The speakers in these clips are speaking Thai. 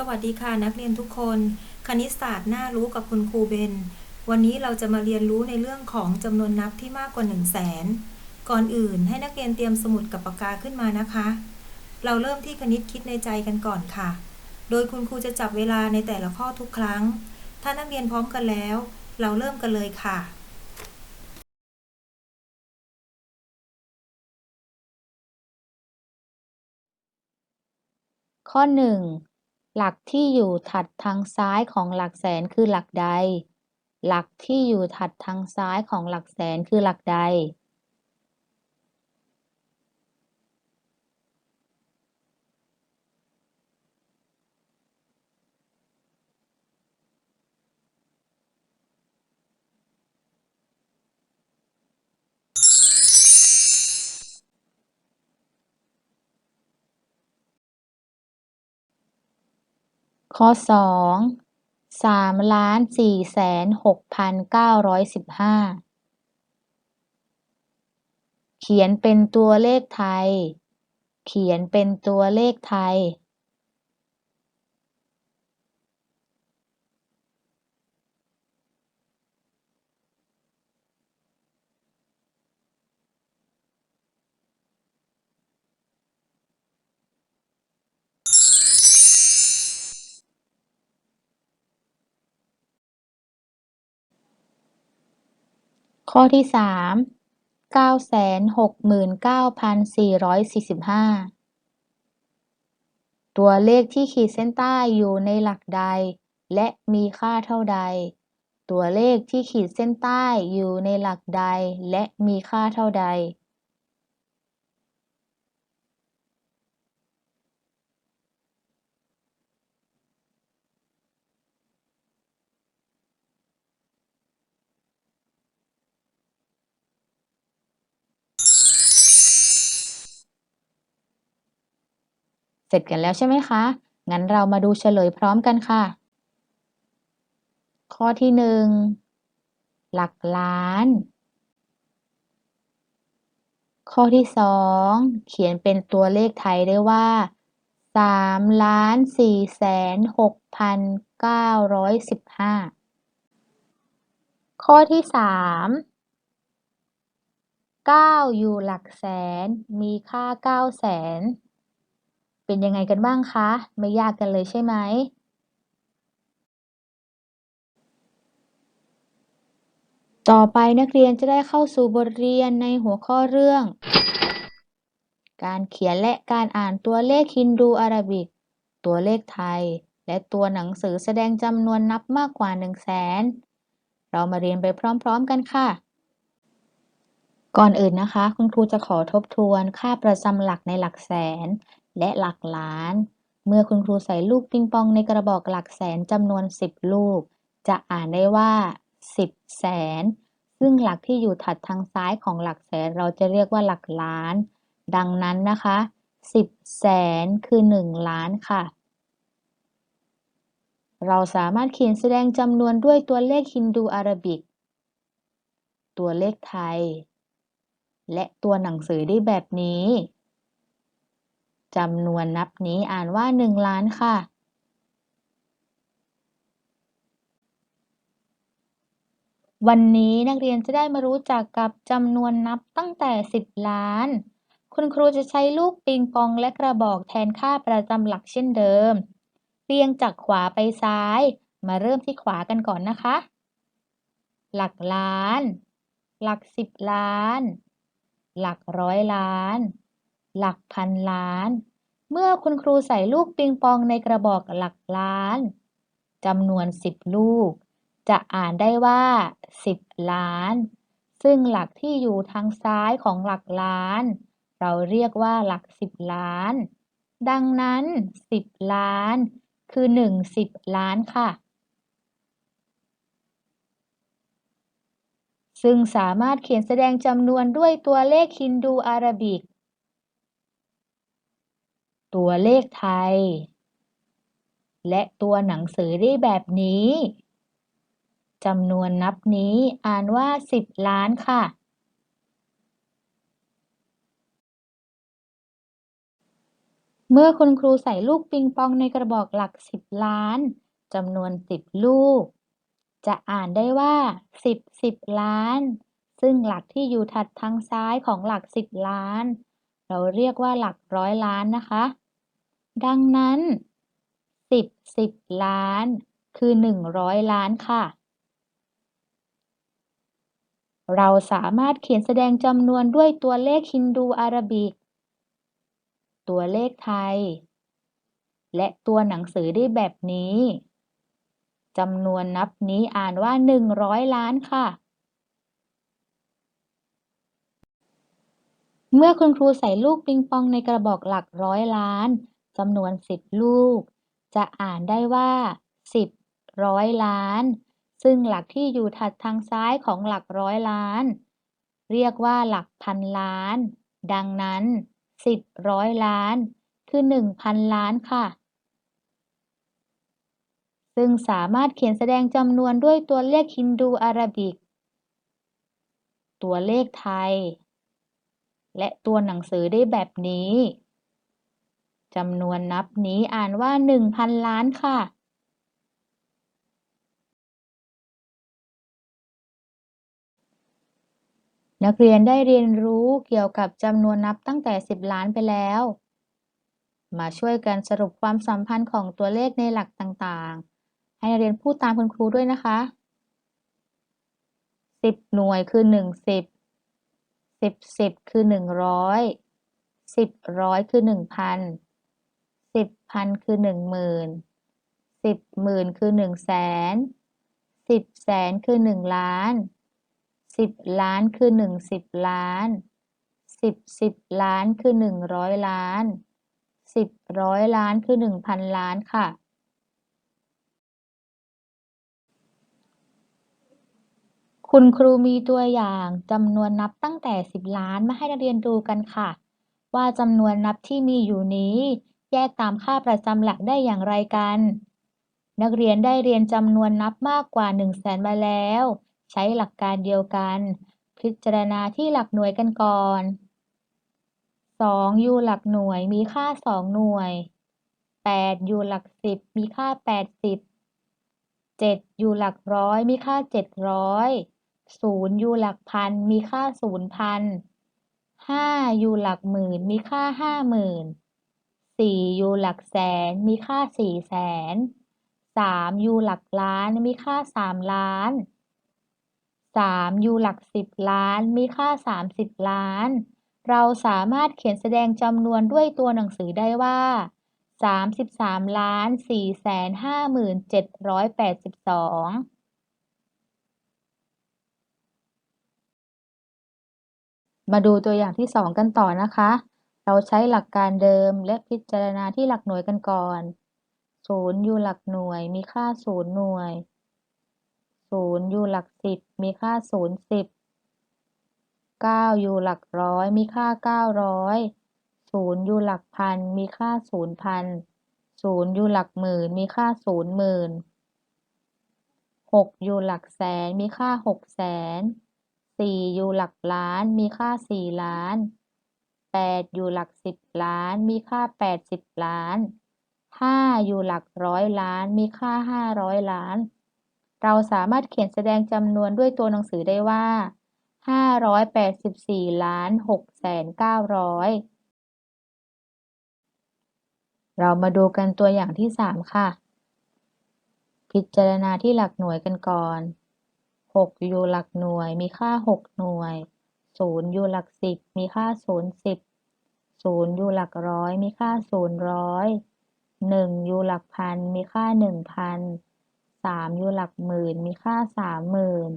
สวัสดีค่ะนักเรียนทุกคน คณิตศาสตร์น่ารู้กับคุณครูเบน วันนี้เราจะมาเรียนรู้ในเรื่องของจำนวนนับที่มากกว่า 1 0 0 0 0แสนก่อนอื่นให้นักเรียนเตรียมสมุดกับปากกาขึ้นมานะคะ เราเริ่มที่คณิตคิดในใจกันก่อนค่ะ โดยคุณครูจะจับเวลาในแต่ละข้อทุกครั้ง ถ้านักเรียนพร้อมกันแล้ว เราเริ่มกันเลยค่ะข้อ 1 หลักที่อยู่ถัดทางซ้ายของหลักแสนคือหลักใด หลักที่อยู่ถัดทางซ้ายของหลักแสนคือหลักใด ข้อสองสามล้านสี่แสนหกพันเก้าร้อยสิบห้าเขียนเป็นตัวเลขไทย เขียนเป็นตัวเลขไทย ข้อที่สามเก้าแสนหกหมื่นเก้าพันสี่ร้อยสี่สิบห้าตัวเลขที่ขีดเส้นใต้อยู่ในหลักใด และมีค่าเท่าใด ตัวเลขที่ขีดเส้นใต้อยู่ในหลักใด และมีค่าเท่าใด เสร็จกันแล้วใช่ไหมคะ งั้นเรามาดูเฉลยพร้อมกันค่ะ ข้อที่หนึ่งหลักล้าน ข้อที่สองเขียนเป็นตัวเลขไทยได้ว่าสามล้านสี่แสนหกพันเก้าร้อยสิบห้าข้อที่สามเก้าอยู่หลักแสนมีค่าเก้าแสน เป็นยังไงกันบ้างคะ ไม่ยากกันเลยใช่ไหม ต่อไปนักเรียนจะได้เข้าสู่บทเรียนในหัวข้อเรื่อง การเขียนและการอ่านตัวเลขฮินดูอาราบิก ตัวเลขไทย และตัวหนังสือแสดงจำนวนนับมากกว่า 1 0 0 0 0แสนเรามาเรียนไปพร้อมๆกันค่ะ ก่อนอื่นนะคะ คุณครูจะขอทบทวนค่าประจำหลักในหลักแสน และหลักล้าน เมื่อคุณครูใส่ลูกปิงปองในกระบอกหลักแสนจำนวน 10 ลูก จะอ่านได้ว่า 10 แสน ซึ่งหลักที่อยู่ถัดทางซ้ายของหลักแสนเราจะเรียกว่าหลักล้าน ดังนั้นนะคะ 10 แสนคือ 1 ล้านค่ะเราสามารถเขียนแสดงจำนวนด้วยตัวเลขฮินดูอาราบิก ตัวเลขไทย และตัวหนังสือได้แบบนี้ จำนวนนับนี้อ่านว่า 1 ล้านค่ะ วันนี้นักเรียนจะได้มารู้จักกับจำนวนนับตั้งแต่ 10 ล้าน คุณครูจะใช้ลูกปิงปองและกระบอกแทนค่าประจำหลักเช่นเดิม เรียงจากขวาไปซ้าย มาเริ่มที่ขวากันก่อนนะคะ หลักล้าน หลักสิบล้าน หลักร้อยล้าน หลักพันล้าน เมื่อคุณครูใส่ลูกปิงปองในกระบอกหลักล้านจำนวน 10 ลูก จะอ่านได้ว่า 10 ล้าน ซึ่งหลักที่อยู่ทางซ้ายของหลักล้าน เราเรียกว่าหลัก 10 ล้าน ดังนั้น 10 ล้าน คือ 1 10 ล้านค่ะ ซึ่งสามารถเขียนแสดงจำนวนด้วยตัวเลขฮินดูอาราบิก ตัวเลขไทย และตัวหนังสือได้แบบนี้จำนวนนับนี้อ่านว่า 10 ล้านค่ะ เมื่อคุณครูใส่ลูกปิงปองในกระบอกหลักสิบล้านจำนวนสิบลูก จะอ่านได้ว่าสิบสิบล้าน ซึ่งหลักที่อยู่ถัดทางซ้ายของหลักสิบล้าน เราเรียกว่าหลักร้อยล้านนะคะ ดังนั้นสิบสิบล้าน คือหนึ่งร้อยล้านค่ะ เราสามารถเขียนแสดงจำนวนด้วยตัวเลขฮินดูอาราบิก ตัวเลขไทย และตัวหนังสือได้แบบนี้จำนวนนับนี้อ่านว่า 100 ล้านค่ะ เมื่อคุณครูใส่ลูกปิงปองในกระบอกหลักร้อยล้านจำนวน 10 ลูก จะอ่านได้ว่า 10 ร้อยล้าน ซึ่งหลักที่อยู่ถัดทางซ้ายของหลักร้อยล้าน เรียกว่าหลักพันล้าน ดังนั้น 10 ร้อยล้าน คือ 1,000 ล้านค่ะ ซึ่งสามารถเขียนแสดงจำนวนด้วยตัวเลขฮินดูอาราบิก ตัวเลขไทย และตัวหนังสือได้แบบนี้จำนวนนับนี้อ่านว่า 1,000 ล้านค่ะ นักเรียนได้เรียนรู้เกี่ยวกับจำนวนนับตั้งแต่ 10 ล้านไปแล้ว มาช่วยกันสรุปความสัมพันธ์ของตัวเลขในหลักต่างๆ ให้นักเรียนพูดตามคุณครูด้วยนะคะ 10 หน่วยคือ 1 10 สิบสิบคือหนึ่งร้อยสิบร้อยคือหนึ่งพันสิบพันคือหนึ่งหมื่นสิบหมื่นคือหนึ่งแสนสิบแสนคือหนึ่งล้านสิบล้านคือหนึ่งสิบล้านสิบสิบล้านคือหนึ่งร้อยล้านสิบร้อยล้านคือหนึ่งพันล้านค่ะ คุณครูมีตัวอย่างจำนวนนับตั้งแต่ 10 ล้านมาให้นักเรียนดูกันค่ะ ว่าจำนวนนับที่มีอยู่นี้ แยกตามค่าประจำหลักได้อย่างไรกัน นักเรียนได้เรียนจำนวนนับมากกว่า 1 0 0 0 0แสนมาแล้ว ใช้หลักการเดียวกัน พิจารณาที่หลักหน่วยกันก่อน 2 อยู่หลักหน่วยมีค่า 2 หน่วย 8 อยู่หลัก 10 มีค่า 80 7 อยู่หลักร้อยมีค่า 700 0อยู่หลักพัน มีค่า0,000 5อยู่หลักหมื่น มีค่า50,000 4อยู่หลักแสน มีค่า400,000 3อยู่หลักล้าน มีค่า3ล้าน3อยู่หลัก10ล้าน มีค่า30ล้าน เราสามารถเขียนแสดงจำนวนด้วยตัวหนังสือได้ว่า33ล้าน4แสน5หมื่น782 มาดูตัวอย่างที่ 2 กันต่อนะคะ เราใช้หลักการเดิมและพิจารณาที่หลักหน่วยกันก่อน 0 อยู่หลักหน่วยมีค่า 0 หน่วย 0 อยู่หลัก 10 มีค่า 0 10 9 อยู่หลักร้อยมีค่า 900 0 อยู่หลักพันมีค่า0,000 0อยู่หลักหมื่นมีค่า 0 หมื่น 6 อยู่หลักแสนมีค่า 6 แสน 4อยู่หลักล้านมีค่า4ล้าน8อยู่หลัก10ล้านมีค่า80ล้าน5อยู่หลักร้อยล้านมีค่า500ล้าน เราสามารถเขียนแสดงจำนวนด้วยตัวหนังสือได้ว่า584ล้าน6แสน900เรามาดูกันตัวอย่างที่3ค่ะ พิจารณาที่หลักหน่วยกันก่อน 6อยู่หลักหน่วย มีค่า6หน่วย0อยู่หลัก10มีค่า0 10 0อยู่หลักร้อย มีค่า0ร้อย1อยู่หลักพัน มีค่า1,000 3อยู่หลักหมื่น มีค่า30,000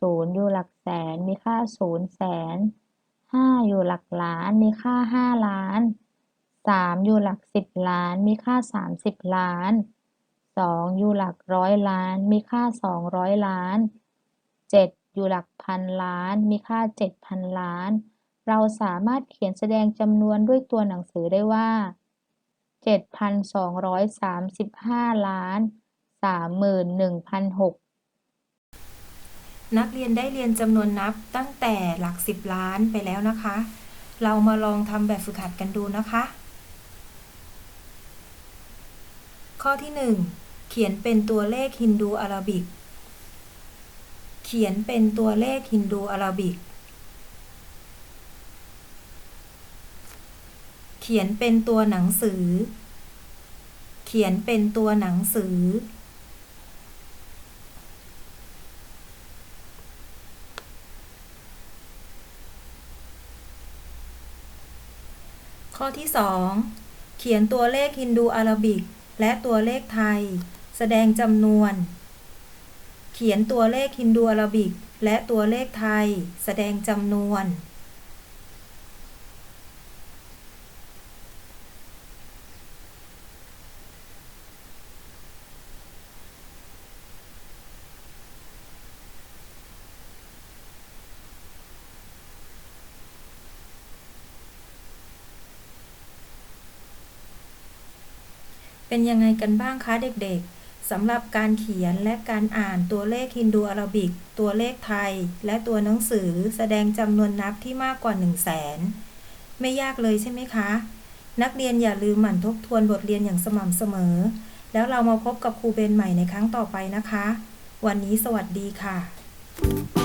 0อยู่หลักแสน มีค่า0แสน5อยู่หลักล้าน มีค่า5ล้าน3อยู่หลัก10ล้าน มีค่า30ล้าน2อยู่หลักร้อยล้าน มีค่า200ล้าน 7 อยู่หลักพันล้าน มีค่า 7,000 ล้าน เราสามารถเขียนแสดงจำนวนด้วยตัวหนังสือได้ว่า 7,235 ล้าน 31,006นักเรียนได้เรียนจำนวนนับตั้งแต่หลักสิบล้านไปแล้วนะคะ เรามาลองทำแบบฝึกหัดกันดูนะคะ ข้อที่หนึ่งเขียนเป็นตัวเลขฮินดูอาราบิก เขียนเป็นตัวเลขฮินดูอาราบิก เขียนเป็นตัวหนังสือ เขียนเป็นตัวหนังสือ ข้อที่ 2 เขียนตัวเลขฮินดูอาราบิก และตัวเลขไทย แสดงจำนวน เขียนตัวเลขฮินดูอาราบิก และตัวเลขไทย แสดงจำนวน เป็นยังไงกันบ้างคะเด็กๆ สำหรับการเขียนและการอ่านตัวเลขฮินดูอาราบิก ตัวเลขไทย และตัวหนังสือแสดงจำนวนนับที่มากกว่า 1 0 0 0 0แสนไม่ยากเลยใช่ไหมคะ นักเรียนอย่าลืมหมั่นทบทวนบทเรียนอย่างสม่ำเสมอ แล้วเรามาพบกับครูเบนใหม่ในครั้งต่อไปนะคะ วันนี้สวัสดีค่ะ